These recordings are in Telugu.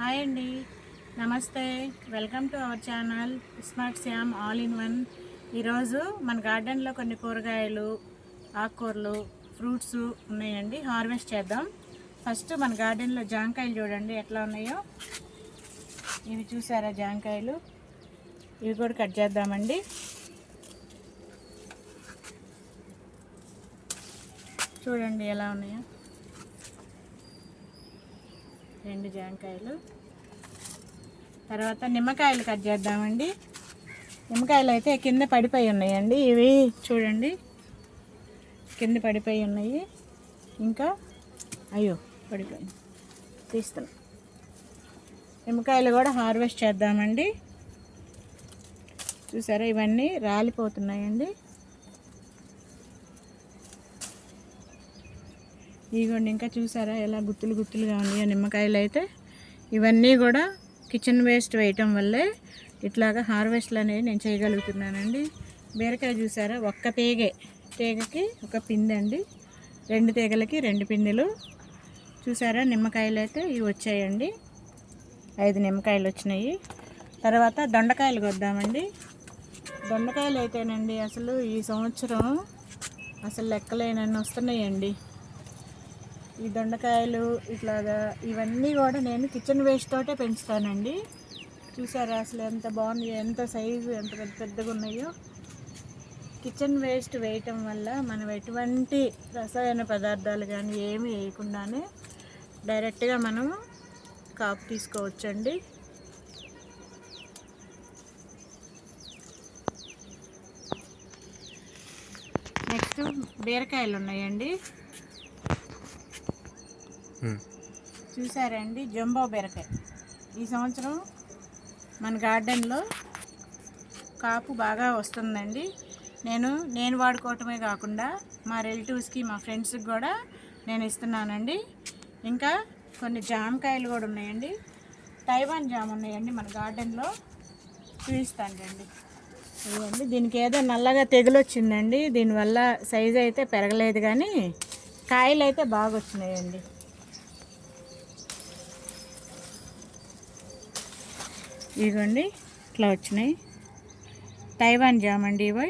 హాయ్ అండి. నమస్తే. Welcome to our channel smart Shyam all in one. ఈరోజు మన గార్డెన్లో కొన్ని కూరగాయలు ఆకుకూరలు ఫ్రూట్స్ ఉన్నాయండి. హార్వెస్ట్ చేద్దాం. ఫస్ట్ మన గార్డెన్లో జాంకాయలు చూడండి ఎట్లా ఉన్నాయో. ఇవి చూసారా జాంకాయలు? ఇవి కూడా కట్ చేద్దామండి. చూడండి ఎలా ఉన్నాయో. రెండు జామకాయలు తర్వాత నిమ్మకాయలు కట్ చేద్దామండి. నిమ్మకాయలు అయితే కింద పడిపోయి ఉన్నాయండి. ఇవి చూడండి. కింద పడిపోయి ఉన్నాయి. ఇంకా అయ్యో పడిపోయింది. తీస్తున్నాం. నిమ్మకాయలు కూడా హార్వెస్ట్ చేద్దామండి. చూసారా? ఇవన్నీ రాలిపోతున్నాయండి. ఇదిగోండి ఇంకా చూసారా ఎలా గుత్తులు గుత్తులుగా ఉన్నాయో నిమ్మకాయలు అయితే. ఇవన్నీ కూడా కిచెన్ వేస్ట్ వేయటం వల్లే ఇట్లాగా హార్వెస్ట్లు అనేవి నేను చేయగలుగుతున్నానండి. బీరకాయ చూసారా ఒక్క తీగే తీగకి ఒక పిందండి అండి. రెండు తీగలకి రెండు పిందెలు చూసారా నిమ్మకాయలు అయితే ఇవి వచ్చాయండి. ఐదు నిమ్మకాయలు వచ్చినాయి. తర్వాత దొండకాయలు కొద్దామండి. దొండకాయలు అయితేనండి అసలు ఈ సంవత్సరం అసలు లెక్కలేనన్నీ వస్తున్నాయండి. ఈ దొండకాయలు ఇట్లాగా ఇవన్నీ కూడా నేను కిచెన్ వేస్ట్ తోటే పెంచుతానండి. చూసారా అసలు ఎంత బాగుంది ఎంత సైజు ఎంత పెద్ద పెద్దగా ఉన్నాయో. కిచెన్ వేస్ట్ వేయటం వల్ల మనం ఎటువంటి రసాయన పదార్థాలు కానీ ఏమి వేయకుండానే డైరెక్ట్గా మనం కాపు తీసుకోవచ్చండి. నెక్స్ట్ బీరకాయలు ఉన్నాయండి. Hmm. చూసారండి జంబో బీరకాయ. ఈ సంవత్సరం మన గార్డెన్లో కాపు బాగా వస్తుందండి. నేను నేను వాడుకోవటమే కాకుండా మా రిలేటివ్స్కి మా ఫ్రెండ్స్కి కూడా నేను ఇస్తున్నానండి. ఇంకా కొన్ని జామకాయలు కూడా ఉన్నాయండి. తైవాన్ జామ్ ఉన్నాయండి మన గార్డెన్లో. చూపిస్తానండి ఇవ్వండి దీనికి ఏదో నల్లగా తెగులు వచ్చిందండి దీనివల్ల సైజు అయితే పెరగలేదు కానీ కాయలు అయితే బాగా వచ్చినాయండి ఇదిగోండి ఇట్లా వచ్చినాయి. తైవాన్ జామ్ అండి ఇవి.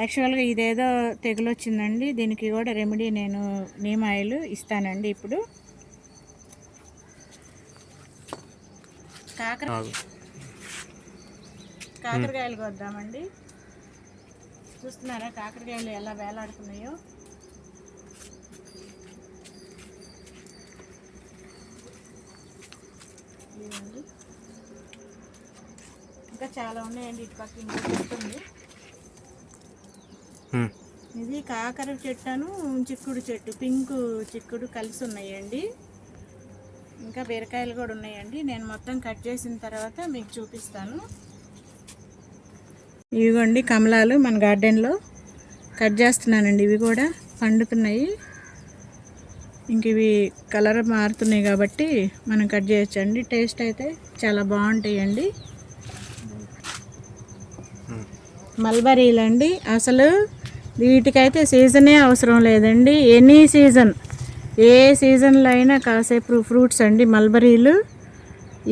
యాక్చువల్గా ఇదేదో తెగులు వచ్చిందండి దీనికి కూడా రెమెడీ నేను నీమ్ ఆయిల్ ఇస్తానండి ఇప్పుడు. కాకర కాకరకాయలు కొద్దామండి. చూస్తున్నారా కాకరకాయలు ఎలా వేలాడుతున్నాయో? ఇదిగోండి. ఇంకా చాలా ఉన్నాయండి ఇటు పక్క ఇంకో ఉంది. ఇది కాకర చెట్టును చిక్కుడు చెట్టు పింక్ చిక్కుడు కలిసి ఉన్నాయండి. ఇంకా బీరకాయలు కూడా ఉన్నాయండి. నేను మొత్తం కట్ చేసిన తర్వాత మీకు చూపిస్తాను. ఇవిగోండి కమలాలు మన గార్డెన్లో. కట్ చేస్తున్నానండి ఇవి కూడా. పండుతున్నాయి. ఇంక ఇవి కలర్ మారుతున్నాయి కాబట్టి మనం కట్ చేయొచ్చండి. టేస్ట్ అయితే చాలా బాగుంటాయండి. మల్బరీలు అండి అసలు వీటికైతే సీజనే అవసరం లేదండి. ఎనీ సీజన్ ఏ సీజన్లో అయినా కాసేపు ఫ్రూట్స్ అండి మల్బరీలు.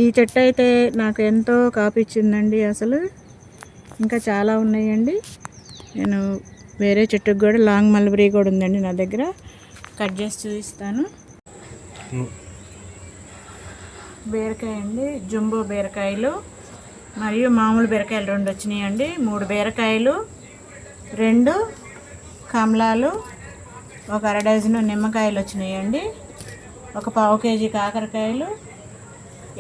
ఈ చెట్టు అయితే నాకు ఎంతో కాపిచ్చిందండి అసలు. ఇంకా చాలా ఉన్నాయండి. నేను వేరే చెట్టుకు కూడా లాంగ్ మల్బరీ కూడా ఉందండి నా దగ్గర. కట్ చేసి చూపిస్తాను. బీరకాయ అండి జంబో బీరకాయలు. మరియు మామూలు బీరకాయలు రెండు వచ్చినాయండి. మూడు బీరకాయలు రెండు కమలాలు ఒక అర డజను నిమ్మకాయలు వచ్చినాయండి. ఒక పావు కేజీ కాకరకాయలు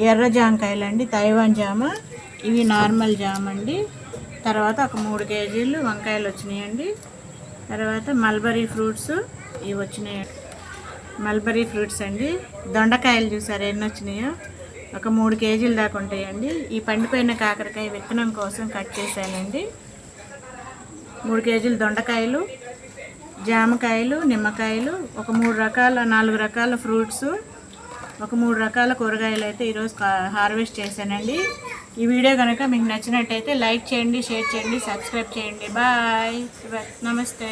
ఎర్ర జామకాయలు అండి తైవాన్ జామ. ఇవి నార్మల్ జామ అండి తర్వాత ఒక మూడు కేజీలు వంకాయలు వచ్చినాయండి. తర్వాత మల్బరీ ఫ్రూట్స్ ఇవి వచ్చినాయి మల్బరీ ఫ్రూట్స్ అండి. దొండకాయలు చూసారు ఎన్ని వచ్చినాయో? ఒక మూడు కేజీలు దాకా ఉంటాయండి. ఈ పండిపోయిన కాకరకాయ విత్తనం కోసం కట్ చేశానండి. మూడు కేజీలు దొండకాయలు జామకాయలు నిమ్మకాయలు ఒక మూడు రకాల నాలుగు రకాల ఫ్రూట్స్ ఒక మూడు రకాల కూరగాయలు అయితే ఈరోజు హార్వెస్ట్ చేశానండి. ఈ వీడియో కనుక మీకు నచ్చినట్టయితే లైక్ చేయండి షేర్ చేయండి సబ్స్క్రైబ్ చేయండి. బాయ్. నమస్తే.